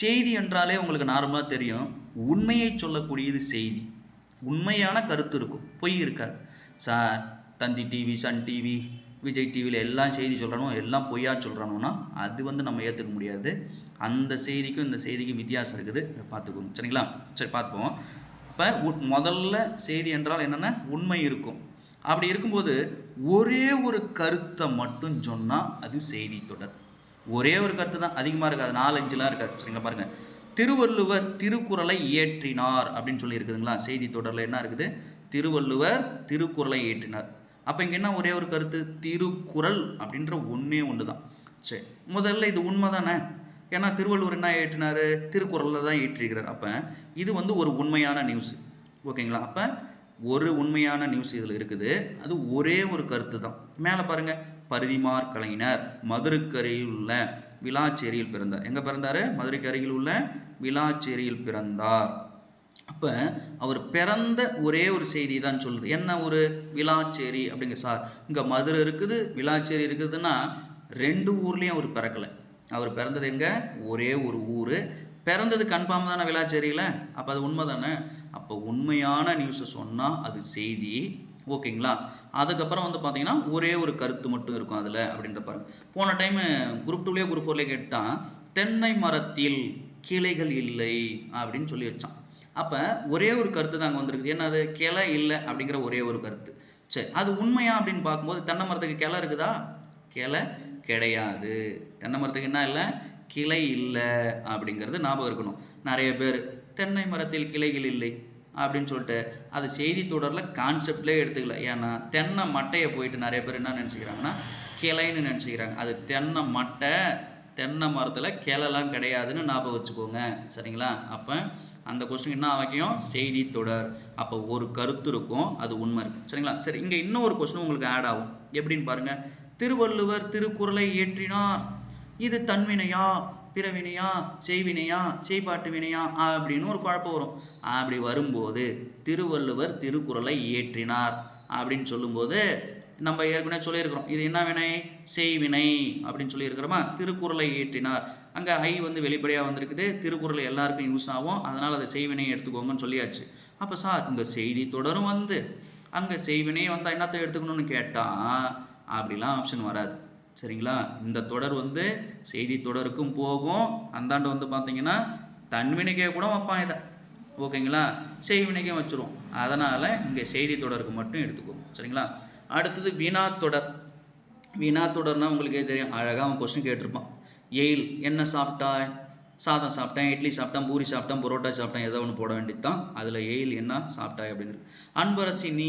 செய்தி என்றாலே உங்களுக்கு நார்மலாக தெரியும். உண்மையை சொல்லக்கூடியது செய்தி. உண்மையான கருத்து இருக்கும். பொய் இருக்காது. Sir Thanthi TV Sun TV Vijay டிவியில் எல்லாம் செய்தி சொல்கிறானோ எல்லாம் பொய்யா சொல்கிறானோன்னா அது வந்து நம்ம ஏற்றுக்க முடியாது. அந்த செய்திக்கும் இந்த செய்திக்கும் வித்தியாசம் இருக்குது. பார்த்துக்கோங்க. சரிங்களா? சரி பார்ப்போம். இப்போ முதல்ல செய்தி என்றால் என்னென்னா? உண்மை இருக்கும். அப்படி இருக்கும்போது ஒரே ஒரு கருத்தை மட்டும் சொன்னால் அது செய்தி தொடர். ஒரே ஒரு கருத்து தான் அதிகமாக இருக்காது. நாலஞ்சுலாம் இருக்காது. சரிங்களா பாருங்கள் திருவள்ளுவர் திருக்குறளை இயற்றினார் அப்படின்னு சொல்லி இருக்குதுங்களா? செய்தி தொடரில் என்ன இருக்குது? திருவள்ளுவர் திருக்குறளை இயற்றினார். அப்போ இங்கே என்ன ஒரே ஒரு கருத்து? திருக்குறள் அப்படின்ற ஒன்றே ஒன்று தான் சரி முதல்ல இது உண்மை தானே ஏன்னா திருவள்ளுவர் என்ன ஏற்றினார் திருக்குறளில் தான் ஏற்றிருக்கிறார் அப்போ இது வந்து ஒரு உண்மையான நியூஸ் ஓகேங்களா? அப்போ ஒரு உண்மையான நியூஸ் இதில் இருக்குது. அது ஒரே ஒரு கருத்து தான் மேலே பாருங்கள் பரிதிமார் கலைஞர் மதுரைக்கரையில் உள்ள விழாச்சேரியில் பிறந்தார். எங்கே பிறந்தார்? மதுரைக்கு அருகில் உள்ள விழாச்சேரியில் பிறந்தார். அப்போ அவர் பிறந்த ஒரே ஒரு செய்தி தான் சொல்லுது. என்ன ஒரு? விழாச்சேரி அப்படிங்க சார். இங்கே மதுரை இருக்குது விழாச்சேரி இருக்குதுன்னா ரெண்டு ஊர்லேயும் அவர் பிறக்கலை. அவர் பிறந்தது எங்கே? ஒரே ஒரு ஊர். பிறந்தது கன்ஃபார்ம் தானே விளாச்சேரியில்? அப்போ அது உண்மை தானே? அப்போ உண்மையான நியூஸை சொன்னால் அது செய்தி. ஓகேங்களா? அதுக்கப்புறம் வந்து பார்த்தீங்கன்னா ஒரே ஒரு கருத்து மட்டும் இருக்கும் அதில் அப்படின்ற பாருங்க போன டைமு குரூப் டூலேயே குரூப் ஃபோர்லேயே கேட்டான் தென்னை மரத்தில் கிளைகள் இல்லை அப்படின்னு சொல்லி வச்சான். அப்போ ஒரே ஒரு கருத்து தான் அங்கே வந்திருக்குது. என்னது கிளை இல்லை அப்படிங்கிற ஒரே ஒரு கருத்து. சரி அது உண்மையா அப்படின்னு பார்க்கும்போது தென்னை மரத்துக்கு கிளை இருக்குதா? கிளை கிடையாது. தென்னை மரத்துக்கு என்ன இல்லை? கிளை இல்லை அப்படிங்கிறது ஞாபகம் இருக்கணும். நிறைய பேர் தென்னை மரத்தில் கிளைகள் இல்லை அப்படின்னு சொல்லிட்டு அது செய்தி தொடரில் கான்செப்ட்லேயே எடுத்துக்கல. ஏன்னா தென்னை மட்டையை போயிட்டு நிறைய பேர் என்ன நினச்சிக்கிறாங்கன்னா கிளைன்னு நினச்சிக்கிறாங்க. அது தென்னை மட்டை தென்னை மரத்தில் கிளைலாம் கிடையாதுன்னு ஞாபகம் வச்சுக்கோங்க. சரிங்களா? அப்போ அந்த கொஸ்டின் என்ன வாக்கியம் செய்தி தொடர். அப்போ ஒரு கருத்து இருக்கும் அது உண்மை இருக்கும் சரிங்களா? சரி இங்கே இன்னும் ஒரு கொஸ்டின் உங்களுக்கு ஆட் ஆகும். எப்படின்னு பாருங்கள் திருவள்ளுவர் திருக்குறளை இயற்றினார். இது தன்வினையா பிறவினையா செய்வினையா செய்பாட்டு வினையா அப்படின்னு ஒரு குழப்பம் வரும். அப்படி வரும்போது திருவள்ளுவர் திருக்குறளை இயற்றினார் அப்படின்னு சொல்லும்போது நம்ம ஏற்கனவே சொல்லியிருக்கிறோம். இது என்ன வினை? செய்வினை அப்படின்னு சொல்லியிருக்கிறோமா? திருக்குறளை இயற்றினார். அங்கே ஐ வந்து வெளிப்படையாக வந்திருக்குது. திருக்குறள் எல்லாருக்கும் யூஸ் ஆகும். அதனால் அதை செய்வினை எடுத்துக்கோங்கன்னு சொல்லியாச்சு. அப்போ சார் இந்த செய்தி தொடரும் வந்து. அங்கே செய்வினை வந்தால் என்னத்தை எடுத்துக்கணும்னு கேட்டால் அப்படிலாம் ஆப்ஷன் வராது. சரிங்களா? இந்த தொடர் வந்து செய்தி தொடருக்கும் போகும். அந்தாண்டு வந்து பார்த்தீங்கன்னா தன்வினைக்கே கூட வைப்பான் இதை. ஓகேங்களா? செய்வினைக்கே வச்சுருவோம் அதனால் இங்கே செய்தி தொடருக்கு மட்டும் எடுத்துக்குவோம் சரிங்களா? அடுத்தது வினா தொடர். வினா தொடர்னால் உங்களுக்கே தெரியும். அழகாக அவன் கொஸ்டின் கேட்டிருப்பான். எயில் என்ன சாப்பிட்டாய்? சாதம் சாப்பிட்டேன் இட்லி சாப்பிட்டேன் பூரி சாப்பிட்டேன் பரோட்டா சாப்பிட்டேன் ஏதோ ஒன்று போட வேண்டியது தான் அதில் எயில் என்ன சாப்பிட்டாய் அப்படின்னு. அன்பரசி நீ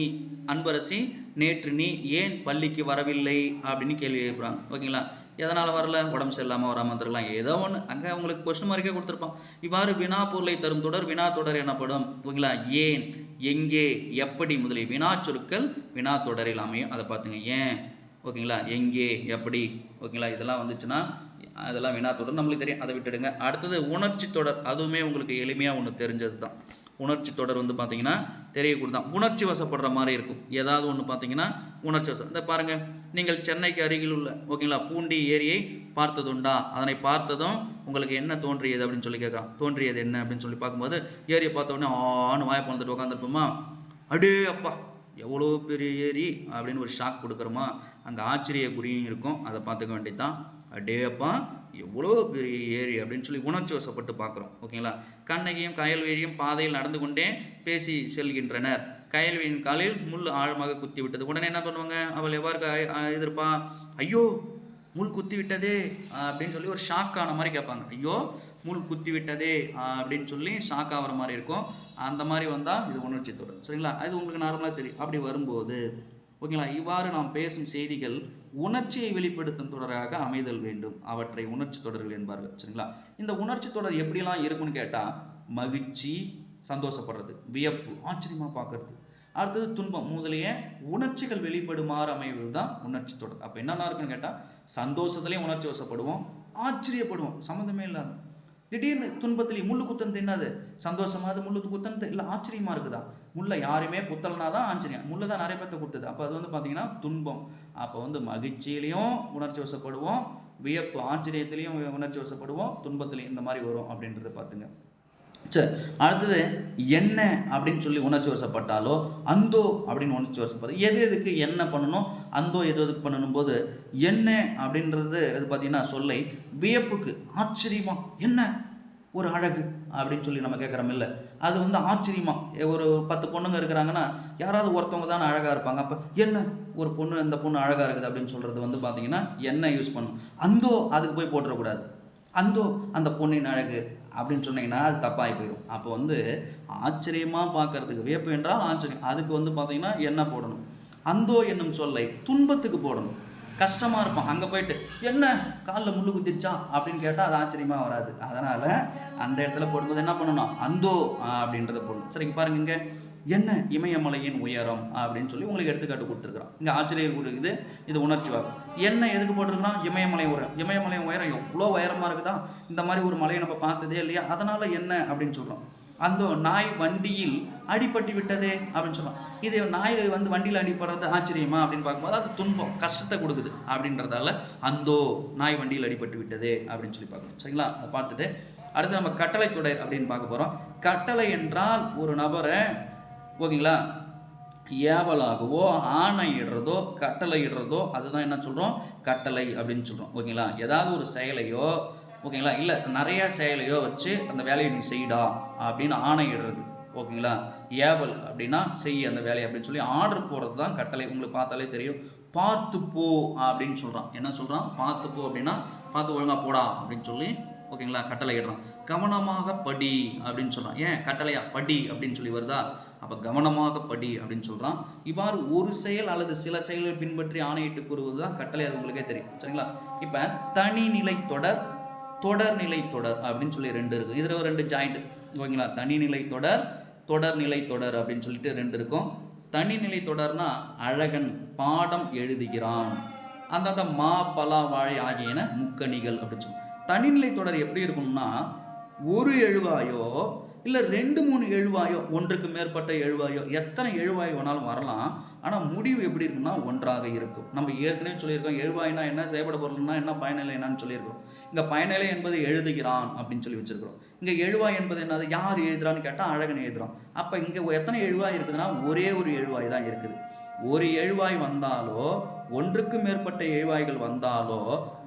அன்பரசி நேற்று நீ ஏன் பள்ளிக்கு வரவில்லை அப்படின்னு கேள்வி எழுப்புறாங்க. ஓகேங்களா? எதனால் வரல? உடம்பு சரியில்லாமல் வராமல் வந்துருக்கலாம் ஏதோ ஒன்று அங்கே அவங்களுக்கு கொஸ்டின் மார்க்கே கொடுத்துருப்பான். இவ்வாறு வினா பொருளை தரும் தொடர் வினா தொடர் எனப்படும். ஓகேங்களா? ஏன் எங்கே எப்படி முதலிய வினா சொற்கள் வினா தொடரில் அமையும். அதை பார்த்துங்க. ஏன்? ஓகேங்களா? எங்கே? எப்படி? ஓகேங்களா? இதெல்லாம் வந்துச்சுன்னா அதெல்லாம் வினா தொடர் நம்மளுக்கு தெரியும். அதை விட்டுடுங்க. அடுத்தது உணர்ச்சி தொடர். அதுவுமே உங்களுக்கு எளிமையாக ஒன்று தெரிஞ்சது தான் உணர்ச்சி தொடர் வந்து பார்த்தீங்கன்னா தெரியக்கூட தான். உணர்ச்சி வசப்படுற மாதிரி இருக்கும். ஏதாவது ஒன்று பார்த்தீங்கன்னா உணர்ச்சி வசம் இந்த பாருங்கள் நீங்கள் சென்னைக்கு அருகில் உள்ள ஓகேங்களா பூண்டி ஏரியை பார்த்ததுண்டா? அதனை பார்த்ததும் உங்களுக்கு என்ன தோன்றியது அப்படின்னு சொல்லி கேட்குறான். தோன்றியது என்ன அப்படின்னு சொல்லி பார்க்கும்போது ஏரியை பார்த்த உடனே ஆன்னு வாயை வந்துட்டு உட்காந்துருப்போமா அடே அப்பா எவ்வளோ பெரிய ஏரி அப்படின்னு ஒரு ஷாக் கொடுக்குறோமா அங்கே ஆச்சரிய குறியும் இருக்கும். அதை பார்த்துக்க வேண்டியதான் அடேப்பா எவ்வளோ பெரிய ஏரி அப்படின்னு சொல்லி உணர்ச்சி வசப்பட்டு பார்க்குறோம். ஓகேங்களா? கண்ணகியும் கயல்வெளியும் பாதையில் நடந்து கொண்டே பேசி செல்கின்றனர். கயல்வெளியின் காலில் முள் ஆழமாக குத்தி விட்டது உடனே என்ன பண்ணுவாங்க? அவள் எவ்வாறு எதிர்ப்பா? ஐயோ முள் குத்தி விட்டதே அப்படின்னு சொல்லி ஒரு ஷாக் ஆன மாதிரி கேட்பாங்க. ஐயோ முள் குத்தி விட்டதே அப்படின்னு சொல்லி ஷாக் ஆகிற மாதிரி இருக்கும். அந்த மாதிரி வந்தால் இது உணர்ச்சி தொடர் சரிங்களா? அது உங்களுக்கு நார்மலாக தெரியும். அப்படி வரும்போது ஓகேங்களா? இவ்வாறு நாம் பேசும் செய்திகள் உணர்ச்சியை வெளிப்படுத்தும் தொடராக அமைதல் வேண்டும். அவற்றை உணர்ச்சி தொடர்கள் என்பார்கள். சரிங்களா? இந்த உணர்ச்சி தொடர் எப்படிலாம் இருக்கும்னு கேட்டால் மகிழ்ச்சி சந்தோஷப்படுறது வியப்பு ஆச்சரியமாக பார்க்கறது. அடுத்தது துன்பம். முதலிய உணர்ச்சிகள் வெளிப்படுமாறு அமைவது தான் உணர்ச்சி தொடர். அப்போ என்னென்ன இருக்குன்னு கேட்டால் சந்தோஷத்துலேயும் உணர்ச்சி வசப்படுவோம் ஆச்சரியப்படுவோம். சம்மந்தமே இல்லாத. திடீர்னு துன்பத்திலேயே முள்ளு குத்தன் என்னது சந்தோஷமா அது முள்ளு குத்தன் இல்லை ஆச்சரியமாக இருக்குதா? முள்ளை யாருமே குத்தலனா தான் ஆச்சரியம் முள்ளு தான் நிறைய பேர்த்த கொடுத்தது அப்போ அது வந்து பார்த்தீங்கன்னா துன்பம். அப்போ வந்து மகிழ்ச்சியிலையும் உணர்ச்சி வசப்படுவோம் வியப்பு ஆச்சரியத்திலையும் உணர்ச்சி வசப்படுவோம் துன்பத்திலையும் இந்த மாதிரி வரும் அப்படின்றத பார்த்துங்க சரி அடுத்தது என்ன அப்படின்னு சொல்லி உணர்ச்சி வசப்பட்டாலோ அந்தோ அப்படின்னு உணர்ச்சி வசப்பட்டது எது எதுக்கு என்ன பண்ணணும் அந்தோ எது எதுக்கு பண்ணணும் போது என்ன அப்படின்றது இது பார்த்தீங்கன்னா சொல்லை வியப்புக்கு ஆச்சரியமா என்ன ஒரு அழகு அப்படின்னு சொல்லி நம்ம கேட்குறோம் இல்லை. அது வந்து ஆச்சரியமா ஒரு பத்து பொண்ணுங்க இருக்கிறாங்கன்னா யாராவது ஒருத்தவங்க தானே அழகாக இருப்பாங்க. அப்போ என்ன ஒரு பொண்ணு இந்த பொண்ணு அழகாக இருக்குது அப்படின்னு சொல்கிறது வந்து பார்த்தீங்கன்னா என்ன யூஸ் பண்ணணும்? அந்தோ அதுக்கு போய் போட்டுறக்கூடாது. அந்தோ அந்த பொண்ணின் அழகு அப்படின்னு சொன்னீங்கன்னா அது தப்பாகி போயிடும் அப்போ வந்து ஆச்சரியமாக பார்க்கறதுக்கு வியப்பு என்றால் ஆச்சரியம். அதுக்கு வந்து பார்த்தீங்கன்னா என்ன போடணும். அந்தோ என்னும் சொல்லை துன்பத்துக்கு போடணும். கஷ்டமாக இருப்பான். அங்கே போயிட்டு என்ன? காலில் முள்ளு குத்திருச்சா? அப்படின்னு கேட்டால் அது ஆச்சரியமாக வராது. அதனால் அந்த இடத்துல போடும்போது என்ன பண்ணணும்? அந்தோ அப்படின்றத போடணும். சரிங்க பாருங்க இங்கே. என்ன இமயமலையின் உயரம் அப்படின்னு சொல்லி உங்களுக்கு எடுத்துக்காட்டு கொடுத்துருக்குறான். இங்கே ஆச்சரியம் கொடுக்குது இது உணர்ச்சி வாகும் என்ன எதுக்கு போட்டிருக்கிறான்? இமயமலை உயரம். இமயமலை உயரம் எவ்வளோ உயரமாக இருக்குதா? இந்த மாதிரி ஒரு மலையை நம்ம பார்த்ததே இல்லையா? அதனால் என்ன அப்படின்னு சொல்கிறோம் அந்த நாய் வண்டியில் அடிபட்டு விட்டதே அப்படின்னு சொல்றோம். இது நாய் வந்து வண்டியில் அடிபடுறது ஆச்சரியமா அப்படின்னு பார்க்கும்போது அது துன்பம் கஷ்டத்தை கொடுக்குது அப்படின்றதால அந்தோ நாய் வண்டியில் அடிபட்டு விட்டதே அப்படின்னு சொல்லி பார்க்கணும் சரிங்களா? அதை பார்த்துட்டு அடுத்து நம்ம கட்டளை தொடர் அப்படின்னு பார்க்க போகிறோம் கட்டளை என்றால் ஒரு நபரை ஓகேங்களா? ஏவலாகவோ ஆணையிடுறதோ கட்டளை இடுறதோ அதுதான் என்ன சொல்கிறோம் கட்டளை அப்படின்னு சொல்கிறோம் ஓகேங்களா? ஏதாவது ஒரு செயலையோ ஓகேங்களா? இல்லை நிறைய செயலையோ வச்சு அந்த வேலையை நீ செய்டா அப்படின்னு ஆணையிடுறது. ஓகேங்களா? ஏவல் அப்படின்னா செய் அந்த வேலையை அப்படின்னு சொல்லி ஆர்டர் போடுறது தான் கட்டளை. உங்களுக்கு பார்த்தாலே தெரியும். பார்த்து போ அப்படின்னு சொல்கிறான் என்ன சொல்கிறான் பார்த்து போ அப்படின்னா பார்த்து ஒழுங்காக போடா அப்படின்னு சொல்லி ஓகேங்களா? கட்டளை இடுறான் கவனமாக படி அப்படின்னு சொல்கிறான் ஏன்? கட்டளையா? படி அப்படின்னு சொல்லி வருதா? அப்போ கவனமாக படி அப்படின்னு சொல்கிறான் இவ்வாறு ஒரு செயல் அல்லது சில செயல்கள் பின்பற்றி ஆணையிட்டு கூறுவது தான் கட்டளை அது உங்களுக்கே தெரியும். சரிங்களா? இப்போ தனிநிலை தொடர் தொடர்நிலை தொடர் அப்படின்னு சொல்லி ரெண்டு இருக்குது இதில் ஒரு ரெண்டு ஜாயிண்ட் ஓகேங்களா? தனிநிலை தொடர் தொடர்நிலை தொடர் அப்படின்னு சொல்லிட்டு ரெண்டு இருக்கும். தனிநிலை தொடர்னா அழகன் பாடம் எழுதுகிறான். அந்த மா பலா வாழை ஆகியன முக்கணிகள் அப்படின்னு சொல்லி தனிநிலை தொடர் எப்படி இருக்கும்னா ஒரு எழுவாயோ இல்லை ரெண்டு மூணு எழுவாயோ ஒன்றுக்கு மேற்பட்ட எழுவாயோ எத்தனை எழுவாய் வேணாலும் வரலாம். ஆனால் முடிவு எப்படி இருக்குன்னா ஒன்றாக இருக்கும். நம்ம ஏற்கனவே சொல்லியிருக்கோம் எழுவாயினா என்ன செய்யப்பட பொருள்னா என்ன பயனிலை என்னன்னு சொல்லியிருக்கோம். இங்கே பயனிலை என்பது எழுதுகிறான் அப்படின்னு சொல்லி வச்சிருக்கிறோம். இங்கே எழுவாய் என்பது என்னது? யார் எழுதுறான்னு கேட்டால் அழகன் எழுதுறான். அப்போ இங்கே எத்தனை எழுவாய் இருக்குதுன்னா ஒரே ஒரு எழுவாய் தான் இருக்குது. ஒரு எழுவாய் வந்தாலோ ஒன்றுக்கு மேற்பட்ட எழுவாய்கள் வந்தாலோ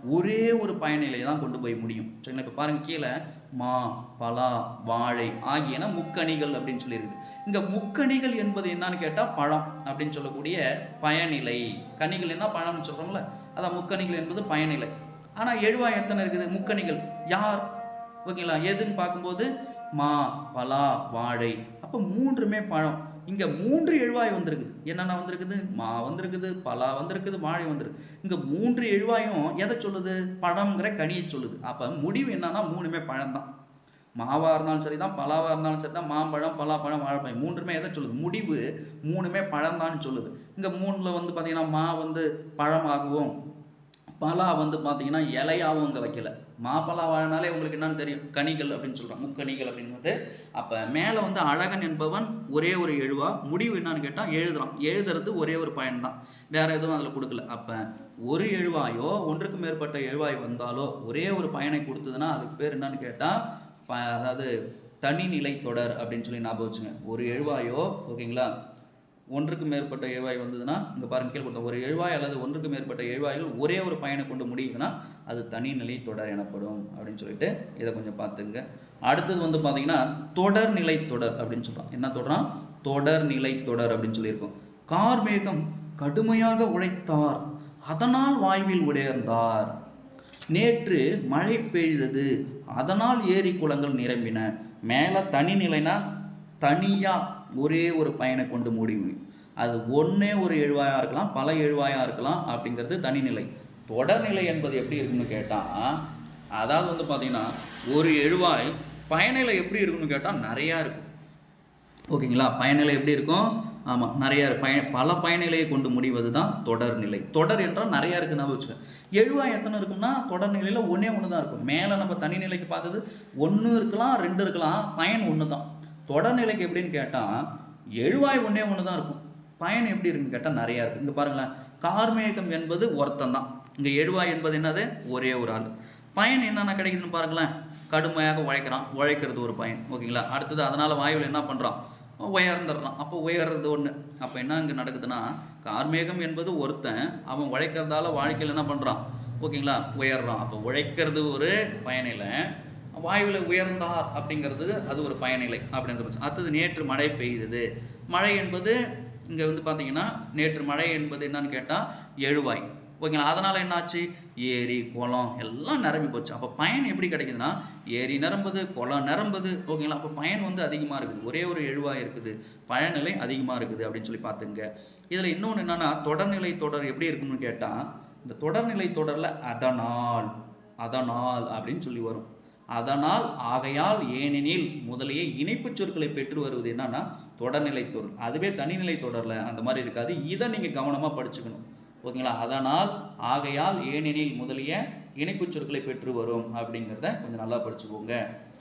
ஒரே ஒரு பயனிலையை தான் கொண்டு போய் முடியும். சரிங்களா? இப்போ பாருங்கள் கீழே மா பலா வாழை ஆகியன முக்கணிகள் அப்படின்னு சொல்லியிருக்கு. இங்கே முக்கணிகள் என்பது என்னன்னு கேட்டால் பழம் அப்படின்னு சொல்லக்கூடிய பயனிலை. கனிகள் என்ன பழம்னு சொல்கிறோம்ல அதான் முக்கணிகள் என்பது பயனிலை. ஆனால் எழுவாய் எத்தனை இருக்குது? முக்கணிகள். யார்? ஓகேங்களா? எதுன்னு பார்க்கும்போது மா பலா வாழை. அப்போ மூன்றுமே பழம். இங்கே மூன்று எழுவாய் வந்திருக்குது. என்னென்ன வந்திருக்குது? மா வந்திருக்குது பலா வந்திருக்குது மாழை வந்திருக்கு. இங்கே மூன்று எழுவாயும் எதை சொல்லுது? பழம்ங்கிற கனியை சொல்லுது. அப்போ முடிவு என்னன்னா மூணுமே பழம்தான் மாவாக இருந்தாலும் சரி தான் பலாவாக இருந்தாலும் சரி தான் மாம்பழம் பலாப்பழம் வாழைப்பழம் மூன்றுமே எதை சொல்லுது? முடிவு மூணுமே பழம்தான்னு சொல்லுது. இங்கே மூணில் வந்து பார்த்திங்கன்னா மா வந்து பழமாகவும் பலா வந்து பார்த்திங்கன்னா இலையாகவும் இங்கே வைக்கல. மாப்பலா வாழ்னாலே உங்களுக்கு என்னன்னு தெரியும். கனிகள் அப்படின்னு சொல்கிறோம் முக்கணிகள் அப்படின்றது அப்போ மேலே வந்து அழகன் என்பவன் ஒரே ஒரு எழுவா முடிவு என்னன்னு கேட்டால் எழுதுறான். எழுதுறது ஒரே ஒரு பயன்தான். வேற எதுவும் அதில் கொடுக்கல. அப்போ ஒரு எழுவாயோ ஒன்றுக்கு மேற்பட்ட எழுவாய் வந்தாலோ ஒரே ஒரு பயனை கொடுத்ததுன்னா அதுக்கு பேர் என்னன்னு கேட்டால் ப அதாவது தனிநிலை தொடர் அப்படின்னு சொல்லி ஞாபகம் வச்சுங்க. ஒரு எழுவாயோ ஓகேங்களா? ஒன்றுக்கு மேற்பட்ட எழுவாய் வந்ததுன்னா இங்கே பாருங்கள் கீழே கொடுத்த ஒரு எழுவாய் அல்லது ஒன்றுக்கு மேற்பட்ட எழுவாய்கள் ஒரே ஒரு பயனை கொண்டு முடியுதுன்னா அது தனிநிலை தொடர் எனப்படும் அப்படின்னு சொல்லிட்டு இதை கொஞ்சம் பார்த்துங்க. அடுத்தது வந்து பார்த்தீங்கன்னா தொடர்நிலை தொடர் அப்படின்னு சொல்கிறான் என்ன தொடர்னா தொடர்நிலை தொடர் அப்படின்னு சொல்லியிருக்கோம். கார்மேகம் கடுமையாக உழைத்தார் அதனால் வாய்வில் உடையர்ந்தார். நேற்று மழை பெய்தது அதனால் ஏரி குளங்கள் நிரம்பின. மேலே தனிநிலைனா தனியாக ஒரே ஒரு பயனை கொண்டு முடிவு அது ஒன்றே ஒரு எழுவாயாக இருக்கலாம் பல எழுவாயாக இருக்கலாம் அப்படிங்கிறது தனிநிலை. தொடர்நிலை என்பது எப்படி இருக்குன்னு கேட்டால் அதாவது வந்து பார்த்திங்கன்னா ஒரு எழுவாய் பயனிலை எப்படி இருக்குன்னு கேட்டால் நிறையா இருக்கும். ஓகேங்களா? பயனிலை எப்படி இருக்கும்? ஆமாம் நிறையா பய பல பயனிலையை கொண்டு முடிவது தான் தொடர்நிலை. தொடர் என்றால் நிறையா இருக்குன்னு வச்சுக்கோங்க. எழுவாய் எத்தனை இருக்கும்னா தொடர்நிலையில் ஒன்றே ஒன்று தான் இருக்கும். மேலே நம்ம தனிநிலைக்கு பார்த்தது ஒன்று இருக்கலாம் ரெண்டு இருக்கலாம் பயன் ஒன்று தான் தொடர்நிலைக்கு எப்படின்னு கேட்டால் எழுவாய் ஒன்றே ஒன்று தான் இருக்கும். பயன் எப்படி இருக்குன்னு கேட்டால் நிறையா இருக்குது இங்கே பாருங்களேன். கார்மேகம் என்பது ஒருத்தன் தான் இங்கே எழுவாய் என்பது என்னது? ஒரே ஒரு ஆள். பயன் என்னென்ன கிடைக்குதுன்னு பாருங்களேன். கடுமையாக உழைக்கிறான். உழைக்கிறது ஒரு பயன். ஓகேங்களா? அடுத்தது அதனால் வாயுவில் என்ன பண்ணுறான் உயர்ந்துடுறான். அப்போ உயர்றது ஒன்று அப்போ என்ன இங்கே நடக்குதுன்னா கார்மேகம் என்பது ஒருத்தன் அவன் உழைக்கிறதால வாழ்க்கையில் என்ன பண்ணுறான் ஓகேங்களா? உயர்றான். அப்போ உழைக்கிறது ஒரு பயனில்லை வாயுவில் உயர்ந்தார் அப்படிங்கிறது அது ஒரு பயனிலை அப்படின்ற பட்சம். அடுத்தது நேற்று மழை பெய்தது. மழை என்பது இங்கே வந்து பார்த்தீங்கன்னா நேற்று மழை என்பது என்னன்னு கேட்டால் எழுவாய். ஓகேங்களா? அதனால் என்னாச்சு? ஏரி குளம் எல்லாம் நிரம்பி போச்சு. அப்போ பயன் எப்படி கிடைக்குதுன்னா ஏரி நிரம்புது குளம் நிரம்புது. ஓகேங்களா? அப்போ பயன் வந்து அதிகமாக இருக்குது. ஒரே ஒரு எழுவாய் இருக்குது. பயனிலை அதிகமாக இருக்குது அப்படின்னு சொல்லி பார்த்துங்க. இதில் இன்னொன்று என்னென்னா தொடர்நிலை தொடர் எப்படி இருக்கும்னு கேட்டால் இந்த தொடர்நிலை தொடரில் அதனால் அதனால் அப்படின்னு சொல்லி வரும். அதனால் ஆகையால் ஏனெனில் முதலிய இணைப்புச் சொற்களை பெற்று வருவது என்னன்னா தொடர்நிலை தொடர். அதுவே தனிநிலை தொடரில் அந்த மாதிரி இருக்காது. இதை நீங்கள் கவனமாக படிச்சுக்கணும். ஓகேங்களா? அதனால் ஆகையால் ஏனெனில் முதலிய இணைப்புச் சொற்களை பெற்று வரும் அப்படிங்கிறத கொஞ்சம் நல்லா படிச்சுக்கோங்க.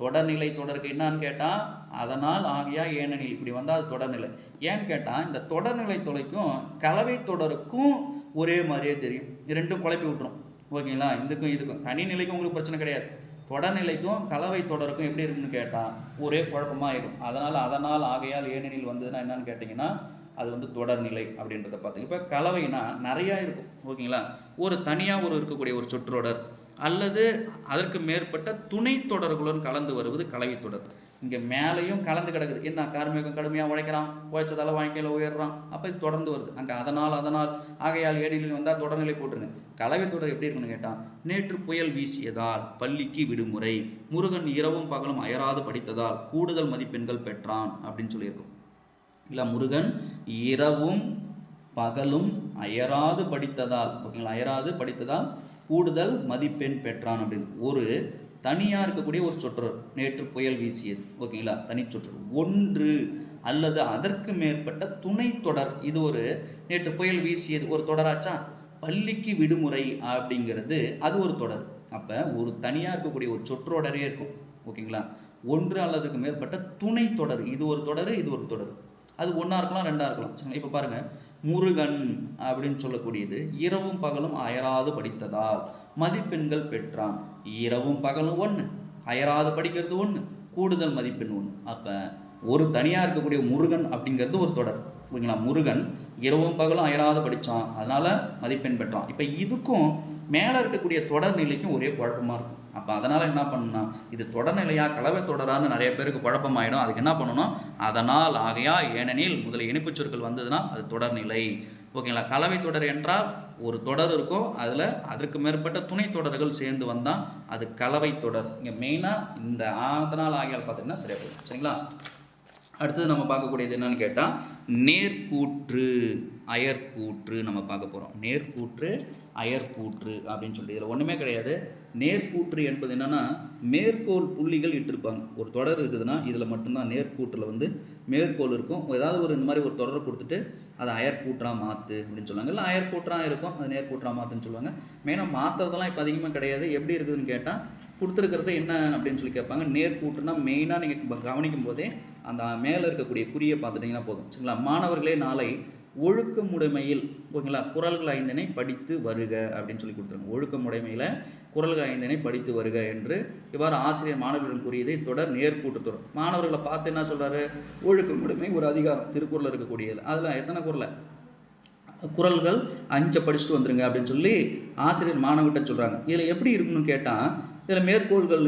தொடர்நிலை தொடருக்கு என்னான்னு கேட்டால் அதனால் ஆகையா ஏனெனில் இப்படி வந்தால் அது தொடர்நிலை. ஏன்னு கேட்டால் இந்த தொடர்நிலை தொலைக்கும் கலவை தொடருக்கும் ஒரே மாதிரியே தெரியும். ரெண்டும் குழப்பி விட்டுரும். ஓகேங்களா? இதுக்கும் இதுக்கும். தனிநிலைக்கும் உங்களுக்கு பிரச்சனை கிடையாது. தொடர்நிலைக்கும் கலவை தொடருக்கும் எப்படி இருக்குன்னு கேட்டால் ஒரே குழப்பமாக இருக்கும் அதனால் அதனால் ஆகையால் ஏனெனில் வந்ததுன்னா என்னன்னு கேட்டிங்கன்னா அது வந்து தொடர்நிலை அப்படின்றத பார்த்தீங்க இப்போ கலவைனா நிறையா இருக்கும். ஓகேங்களா? ஒரு தனியாக ஒரு இருக்கக்கூடிய ஒரு சொற்றொடர் அல்லது அதற்கு மேற்பட்ட துணை தொடர்களுடன் கலந்து வருவது கலவை தொடர். இங்கே மேலேயும் கலந்து கிடக்குது. என்ன கார்மிகம் கடுமையாக உழைக்கிறான் உழைச்சதால வாழ்க்கையில் உயர்றான். அப்போ இது தொடர்ந்து வருது. அங்கே அதனால் அதனால் ஆகையால் ஏழில் வந்தால் தொடர்நிலை போட்டுருங்க. கலவை தொடர் எப்படி இருக்குன்னு கேட்டான் நேற்று புயல் வீசியதால் பள்ளிக்கு விடுமுறை முருகன் இரவும் பகலும் அயராது படித்ததால் கூடுதல் மதிப்பெண்கள் பெற்றான் அப்படின்னு சொல்லியிருக்கோம். இல்லை முருகன் இரவும் பகலும் அயராது படித்ததால் ஓகேங்களா அயராது படித்ததால் கூடுதல் மதிப்பெண் பெற்றான் அப்படின்னு. ஒரு தனியாக இருக்கக்கூடிய ஒரு சொற்றொடர். நேற்று புயல் வீசியது. ஓகேங்களா? தனி சொற்றொடர். ஒன்று அல்லது அதற்கு மேற்பட்ட துணை தொடர். இது ஒரு நேற்று புயல் வீசியது. ஒரு தொடராச்சா? பள்ளிக்கு விடுமுறை அப்படிங்கிறது அது ஒரு தொடர். அப்போ ஒரு தனியாக இருக்கக்கூடிய ஒரு சொற்றொடரே இருக்கும். ஓகேங்களா? ஒன்று அல்லதுக்கு மேற்பட்ட துணை தொடர். இது ஒரு தொடர் இது ஒரு தொடர். அது ஒன்றா இருக்கலாம் ரெண்டாக இருக்கலாம். சரிங்களா இப்போ பாருங்கள் முருகன் அப்படின்னு சொல்லக்கூடியது இரவும் பகலும் அயராது படித்ததால் மதிப்பெண்கள் பெற்றான். இரவும் பகலும் ஒன்று அயராது படிக்கிறது ஒன்று கூடுதல் மதிப்பெண் ஒன்று அப்போ ஒரு தனியாக இருக்கக்கூடிய முருகன் அப்படிங்கிறது ஒரு தொடர். ஓகேங்களா முருகன் இரவும் பகலும் அயராது படித்தான் அதனால் மதிப்பெண் பெற்றான். இப்போ இதுக்கும் மேலே இருக்கக்கூடிய தொடர் நிலைக்கும் ஒரே குழப்பமாக இருக்கும். அப்போ அதனால் என்ன பண்ணணும் இது தொடர்நிலையா கலவை தொடரான்னு நிறைய பேருக்கு குழப்பமாயிடும். அதுக்கு என்ன பண்ணணும் அதனால் ஆகையா ஏனெனில் முதல்ல இனிப்புச் சொற்கள் வந்ததுன்னா அது தொடர்நிலை. ஓகேங்களா? கலவை தொடர் என்றால் ஒரு தொடர் இருக்கும். அதில் அதற்கு மேற்பட்ட துணை தொடர்கள் சேர்ந்து வந்தால் அது கலவை தொடர். இங்கே மெயினாக இந்த அதனால் ஆகியால் பார்த்தீங்கன்னா சரியா போயிடும். சரிங்களா? அடுத்தது நம்ம பார்க்கக்கூடியது என்னன்னு கேட்டால் நேர்கூற்று. அயர்கூற்று நம்ம பார்க்க போகிறோம் நேர்கூற்று அயற்கூற்று அப்படின்னு சொல்லிட்டு இதில் ஒன்றுமே கிடையாது. நேர்கூற்று என்பது என்னென்னா மேற்கோள் புள்ளிகள் இட்டிருப்பாங்க. ஒரு தொடர் இருக்குதுன்னா இதில் மட்டும்தான் நேர்கூற்றில் வந்து மேற்கோள் இருக்கும். ஏதாவது ஒரு இந்த மாதிரி ஒரு தொடரை கொடுத்துட்டு அதை அயற்கூற்றாக மாற்று அப்படின்னு சொல்லுவாங்க. இல்லை அயற்கூற்றாக இருக்கும் அது நேர்கூற்றா மாற்றுன்னு சொல்லுவாங்க. மெயினாக மாற்றுறதெல்லாம் இப்போ அதிகமாக கிடையாது. எப்படி இருக்குதுன்னு கேட்டால் கொடுத்துருக்கிறது என்ன அப்படின்னு சொல்லி கேட்பாங்க. நேர்கூற்றுனா மெயினாக நீங்கள் கவனிக்கும் போதே அந்த மேலே இருக்கக்கூடிய குறியை பார்த்துட்டிங்கன்னா போதும். சரிங்களா? மாணவர்களே நாளை ஒழுக்கமுடைமையில் ஓகேங்களா? குரல்கள் ஐந்தினை படித்து வருக அப்படின்னு சொல்லி கொடுத்துருங்க ஒழுக்கமுடைமையில் குரல்கள் ஐந்தினை படித்து வருக என்று இவ்வாறு ஆசிரியர் மாணவர்களிடம் கூறியதை தொடர் நேர்கூட்டு தொடர் மாணவர்களை பார்த்து என்ன சொல்கிறாரு ஒழுக்கமுடைமை ஒரு அதிகாரம். திருக்குறளில் இருக்கக்கூடியது. அதில் எத்தனை குரலை? குரல்கள் அஞ்சை படிச்சுட்டு வந்துருங்க அப்படின்னு சொல்லி ஆசிரியர் மாணவர்கிட்ட சொல்கிறாங்க இதில் எப்படி இருக்குன்னு கேட்டால் இதில் மேற்கோள்கள்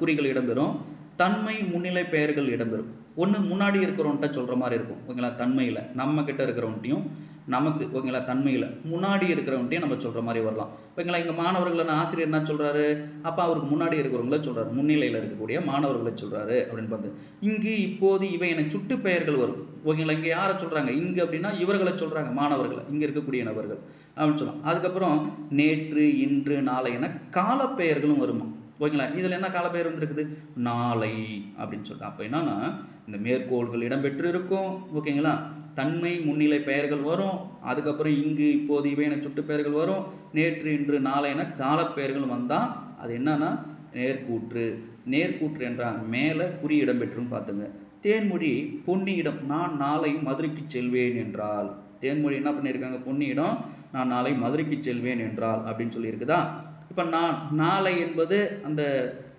குறிகள் இடம்பெறும். தன்மை முன்னிலை பெயர்கள் இடம்பெறும். ஒன்று முன்னாடி இருக்கிறவன்ட்ட சொல்கிற மாதிரி இருக்கும். ஓகேங்களா? தன்மையில். நம்ம கிட்ட இருக்கிறவன்ட்டையும் நமக்கு ஓகேங்களா? தன்மையில். முன்னாடி இருக்கிறவன்ட்டையும் நம்ம சொல்கிற மாதிரி வரலாம். ஓகேங்களா? இங்கே மாணவர்களான ஆசிரியர் என்ன சொல்கிறாரு அப்போ அவருக்கு முன்னாடி இருக்கிறவங்கள சொல்கிறார் முன்னிலையில் இருக்கக்கூடிய மாணவர்களை சொல்கிறாரு அப்படின்னு பார்த்து. இங்கு இப்போது இவை என சுட்டு பெயர்கள் வரும். ஓகேங்களா? இங்கே யாரை சொல்கிறாங்க இங்கே அப்படின்னா இவர்களை சொல்கிறாங்க மாணவர்களை. இங்கே இருக்கக்கூடிய நபர்கள் அப்படின்னு சொல்லலாம். அதுக்கப்புறம் நேற்று இன்று நாளை என காலப்பெயர்களும் வருமா? ஓகேங்களா? இதில் என்ன காலப்பெயர் வந்திருக்குது? நாளை அப்படின்னு சொல்லிட்டு அப்போ என்னன்னா இந்த மேற்கோள்கள் இடம்பெற்று இருக்கும் ஓகேங்களா? தன்மை முன்னிலை பெயர்கள் வரும் அதுக்கப்புறம் இங்கு இப்போது இவை சுட்டு பெயர்கள் வரும். நேற்று இன்று நாளைன காலப்பெயர்கள் வந்தால் அது என்னன்னா நேர்கூற்று. நேர்கூற்று என்றால் மேலே குறி இடம்பெற்றும் பார்த்துங்க. தேன்மொழி பொன்னியிடம் நான் நாளை மதுரைக்கு செல்வேன் என்றால். தேன்மொழி என்ன பண்ணியிருக்காங்க? பொன்னியிடம் நான் நாளை மதுரைக்கு செல்வேன் என்றால் அப்படின்னு சொல்லியிருக்குதா? இப்போ நான் நாளை என்பது அந்த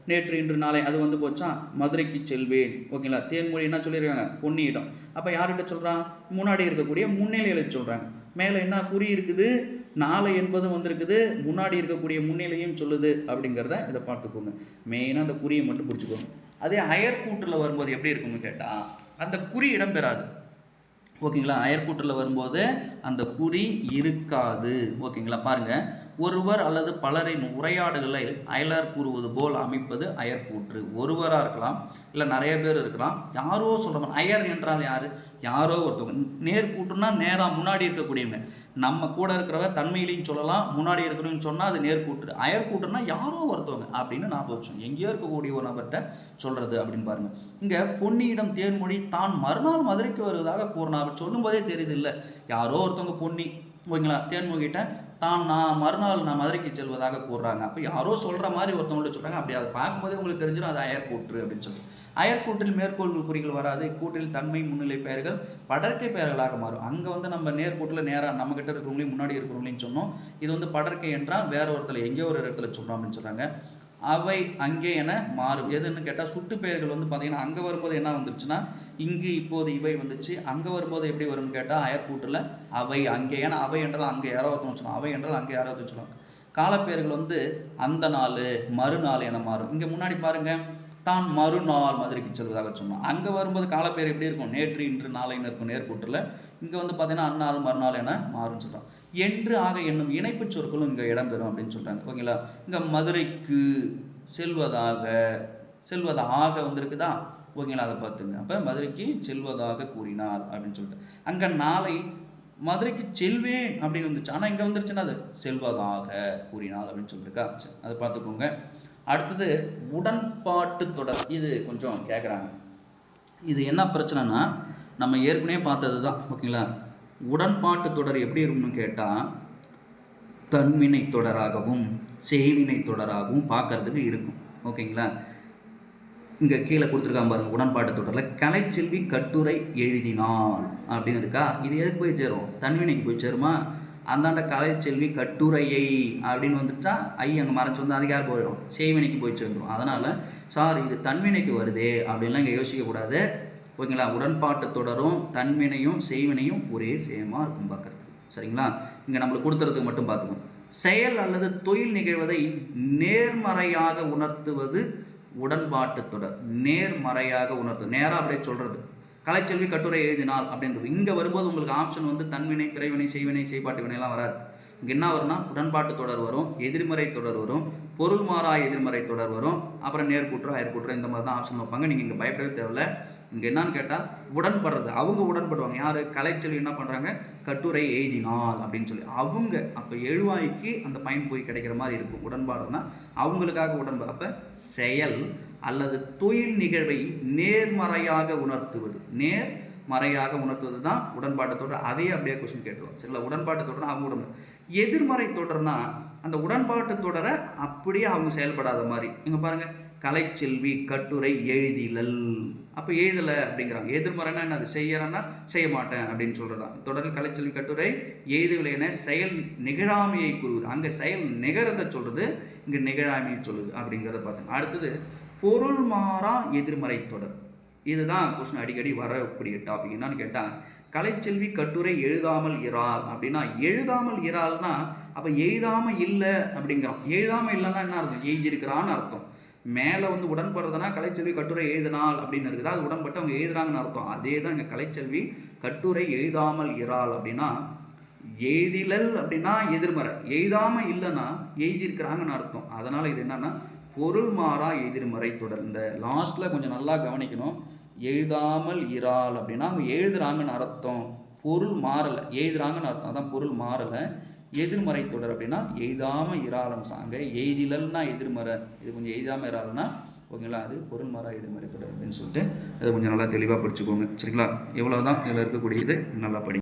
நேற்று இன்று நாளை அது வந்து போச்சா? மதுரைக்கு செல்வேன். ஓகேங்களா? தேன்மொழி என்ன சொல்லியிருக்காங்க? பொன்னியிடம். அப்போ யார்கிட்ட சொல்கிறான் முன்னாடி இருக்கக்கூடிய முன்னிலையில் சொல்கிறாங்க மேலே என்ன குறி இருக்குது? நாளை என்பதும் வந்திருக்குது. முன்னாடி இருக்கக்கூடிய முன்னிலையும் சொல்லுது அப்படிங்கிறத இதை பார்த்துக்கோங்க. மெயினாக அந்த குறியை மட்டும் பிடிச்சிக்கோங்க அதே அயற்கூற்றில் வரும்போது எப்படி இருக்கும்னு கேட்டால் அந்த குறி இடம் பெறாது ஓகேங்களா? அயற்கூற்றில் வரும்போது அந்த குறி இருக்காது. ஓகேங்களா? பாருங்கள் ஒருவர் அல்லது பலரின் உரையாடுகளை அயலார் கூறுவது போல் அமைப்பது அயற்கூற்று. ஒருவராக இருக்கலாம் இல்லை நிறைய பேர் இருக்கலாம். யாரோ சொல்கிறவங்க அயர் என்றால் யார்? யாரோ ஒருத்தவங்க. நேர்கூற்றுனா நேராக முன்னாடி இருக்கக்கூடியவங்க. நம்ம கூட இருக்கிறவ தன்மையிலையும் சொல்லலாம் முன்னாடி இருக்கிறவங்க சொன்னால் அது நேர்கூற்று. அயற்கூற்றுனா யாரோ ஒருத்தவங்க அப்படின்னு நான் வச்சோம் எங்கேயோ இருக்கக்கூடிய ஒரு நபர்கிட்ட சொல்கிறது அப்படின்னு பாருங்கள் இங்கே பொன்னியிடம் தேன்மொழி தான் மறுநாள் மதுரைக்கு வருவதாக கூறினா சொல்லும்போதே தெரியுது இல்லை. யாரோ ஒருத்தவங்க பொன்னி ஓகேங்களா? தேன்மொழிகிட்ட தான் நான் மறுநாள் நான் மதுரைக்கு செல்வதாக கூறுறாங்க. அப்போ யாரோ சொல்கிற மாதிரி ஒருத்தவங்கள்ட்ட சொல்கிறாங்க அப்படி அதை பார்க்கும்போதே உங்களுக்கு தெரிஞ்சிடும் அது அயற்கூற்று அப்படின்னு சொல்லி அயற்கூற்றில் மேற்கோள்கள் குறிகள் வராது. கூற்றில் தன்மை முன்னிலை பெயர்கள் படற்கை பெயர்களாக மாறும். அங்கே வந்து நம்ம நேர்கூட்டில் நேராக நம்மக்கிட்ட இருக்கிறவங்களையும் முன்னாடி இருக்கிறவங்களையும் சொன்னோம். இது வந்து படற்கை என்றால் வேற ஒருத்தர் எங்கேயோ ஒரு இடத்துல சொல்கிறோம் அப்படின்னு சொல்கிறாங்க அவை அங்கே என மாறும். எதுன்னு கேட்டால் சுட்டு பெயர்கள் வந்து பார்த்தீங்கன்னா அங்கே வரும்போது என்ன வந்துருச்சுன்னா இங்கு இப்போது இவை வந்துச்சு. அங்கே வரும்போது எப்படி வரும்னு கேட்டால் அயற்கூட்டில் அவை அங்கே ஏன்னா அவை என்றால் அங்கே யாரோ ஒருத்தன் வச்சுருவோம் அவை என்றால் அங்கே யாரோ ஒருத்தன் சொல்லுவாங்க. காலப்பெயர்கள் வந்து அந்த நாள் மறுநாள் என மாறும். இங்கே முன்னாடி பாருங்கள் தான் மறுநாள் மதுரைக்கு செல்வதாக சொன்னோம் அங்கே வரும்போது காலப்பேர் எப்படி இருக்கும்? நேற்று இன்று நாளைன்னு இருக்கும் நேர்கூட்டில் இங்கே வந்து பார்த்தீங்கன்னா அந்நாள் மறுநாள் என மாறும்னு சொல்கிறோம் என்று ஆக என்னும் இணைப்புச் சொற்களும் இங்கே இடம்பெறும் அப்படின்னு சொல்கிறாங்க ஓகேங்களா? இங்கே மதுரைக்கு செல்வதாக செல்வதாக வந்திருக்குதா? ஓகேங்களா? அதை பார்த்துங்க. அப்போ மதுரைக்கு செல்வதாக கூறினார் அப்படின்னு சொல்லிட்டு. அங்கே நாளை மதுரைக்கு செல்வேன் அப்படின்னு வந்துச்சு. ஆனால் இங்கே வந்துருச்சுன்னா அது செல்வதாக கூறினாள் அப்படின்னு சொல்லியிருக்கா. சரி அதை பார்த்துக்கோங்க. அடுத்தது உடன்பாட்டு தொடர். இது கொஞ்சம் கேட்குறாங்க இது என்ன பிரச்சனைனா நம்ம ஏற்கனவே பார்த்தது தான் ஓகேங்களா? உடன்பாட்டு தொடர் எப்படி இருக்கும்னு கேட்டால் தன்வினை தொடராகவும் செய்வினை தொடராகவும் பார்க்கறதுக்கு இருக்கும் ஓகேங்களா? இங்கே கீழே கொடுத்துருக்காங்க பாருங்கள் உடன்பாட்டு தொடரில் கலைச்செல்வி கட்டுரை எழுதினால் அப்படின்னு இருக்கா? இது எதுக்கு போய் சேரும்? தன்வினைக்கு போய் சேருமா? அந்தாண்ட கலைச்செல்வி கட்டுரையை அப்படின்னு வந்துட்டா ஐ அங்கே மறைச்சு வந்து அதுக்கு யார் போயிடும் செய்வினைக்கு போய் சேர்ந்துடும் அதனால் சார் இது தன்வினைக்கு வருதே அப்படின்லாம் இங்கே யோசிக்கக்கூடாது ஓகேங்களா? உடன்பாட்டு தொடரும் தன்வினையும் செய்வினையும் ஒரே சேமாக இருக்கும் பார்க்குறதுக்கு. சரிங்களா? இங்கே நம்மளுக்கு கொடுத்துறதுக்கு மட்டும் பார்த்துக்கணும். செயல் அல்லது தொழில் நிகழ்வதை நேர்மறையாக உணர்த்துவது உடன்பாட்டு தொடர். நேர்மறையாக உணர்த்து நேராக அப்படியே சொல்கிறது கலைச்செல்வி கட்டுரை எழுதினார் அப்படின்றது. இங்கே வரும்போது உங்களுக்கு ஆப்ஷன் வந்து தன்வினை பிறவினை செய்வினை செய்பாட்டு வினைலாம் வராது. இங்கே என்ன வரும்னா உடன்பாட்டு தொடர் வரும் எதிர்மறை தொடர் வரும் பொருள் மாறா எதிர்மறை தொடர் வரும் அப்புறம் நேர்கூற்று அயற்கூற்று இந்த மாதிரி தான் ஆப்ஷன் வைப்பாங்க. நீங்கள் இங்கே பயப்படவே தேவையில்ல. இங்கே என்னன்னு கேட்டால் உடன்படுறது. அவங்க உடன்படுவாங்க. யார்? கலைச்செல்வி என்ன பண்ணுறாங்க கட்டுரை எழுதினால் அப்படின்னு சொல்லி. அவங்க அப்போ எழுவாய்க்கு அந்த பயன் போய் கிடைக்கிற மாதிரி இருக்கும். உடன்பாடுனா அவங்களுக்காக உடன்பாடு அப்போ செயல் அல்லது தொழில் நிகழ்வை நேர்மறையாக உணர்த்துவது. நேர் மறையாக உணர்த்துவது தான் உடன்பாட்டு தொடர். அதையே அப்படியே கொஸ்டின் கேட்டுருவோம். சரிங்களா? உடன்பாட்டு தொடர் அவங்க உடம்பு. எதிர்மறை தொடர்னா அந்த உடன்பாட்டு தொடரை அப்படியே அவங்க செயல்படாத மாதிரி. இங்கே பாருங்கள் கலைச்செல்வி கட்டுரை எழுதிலல். அப்போ எழுதலை அப்படிங்கிறாங்க. எதிர்மறைனா என்ன? அது செய்யறேன்னா செய்ய மாட்டேன் அப்படின்னு சொல்கிறதான் தொடரில் கலைச்செல்வி கட்டுரை எழுதவில்லை என செயல் நிகழாமையை கூறுவது. அங்கே செயல் நிகழதை சொல்கிறது இங்கே நிகழாமையை சொல்லுது அப்படிங்கிறத பார்த்தோம் அடுத்தது பொருள் மாறா எதிர்மறை தொடர். இதுதான் கொஸ்டின் அடிக்கடி வரக்கூடிய டாபிக் என்னன்னு கேட்டால் கலைச்செல்வி கட்டுரை எழுதாமல் இறால் அப்படின்னா எழுதாமல் இறால்னா அப்போ எழுதாமல் இல்லை அப்படிங்கிறோம். எழுதாமல் இல்லைன்னா என்ன அர்த்தம்? எழுதியிருக்கிறான்னு அர்த்தம். மேலே வந்து உடன்படுறதுனா கலைச்செல்வி கட்டுரை எழுதினால் அப்படின்னு இருக்குது. அது உடன்பட்டு அவங்க எழுதுறாங்கன்னு அர்த்தம். அதே தான் இங்கே கலைச்செல்வி கட்டுரை எழுதாமல் இறால் அப்படின்னா எழுதிலல் அப்படின்னா எதிர்மறை. எழுதாமல் இல்லைன்னா எழுதியிருக்கிறாங்கன்னு அர்த்தம். அதனால் இது என்னன்னா பொருள் மாறா எதிர்மறை தொடர். இந்த லாஸ்ட்டில் கொஞ்சம் நல்லா கவனிக்கணும். எழுதாமல் இறால் அப்படின்னா அவங்க எழுதுறாங்கன்னு அர்த்தம். பொருள் மாறலை. எழுதுறாங்கன்னு அர்த்தம். அதான் பொருள் மாறலை. எதிர்மறை தொடர் அப்படின்னா எழுதாமல் இறாலம் சாங்க எய்திலல்னா எதிர்மறை. இது கொஞ்சம் எழுதாமல் இறாலுன்னா ஓகேங்களா? அது பொருள் மாறா எதிர்மறை தொடர் அப்படின்னு சொல்லிட்டு அதை கொஞ்சம் நல்லா தெளிவாக படிச்சுக்கோங்க. சரிங்களா? இவ்வளோ தான் இதில் இருக்கக்கூடியது நல்லா படி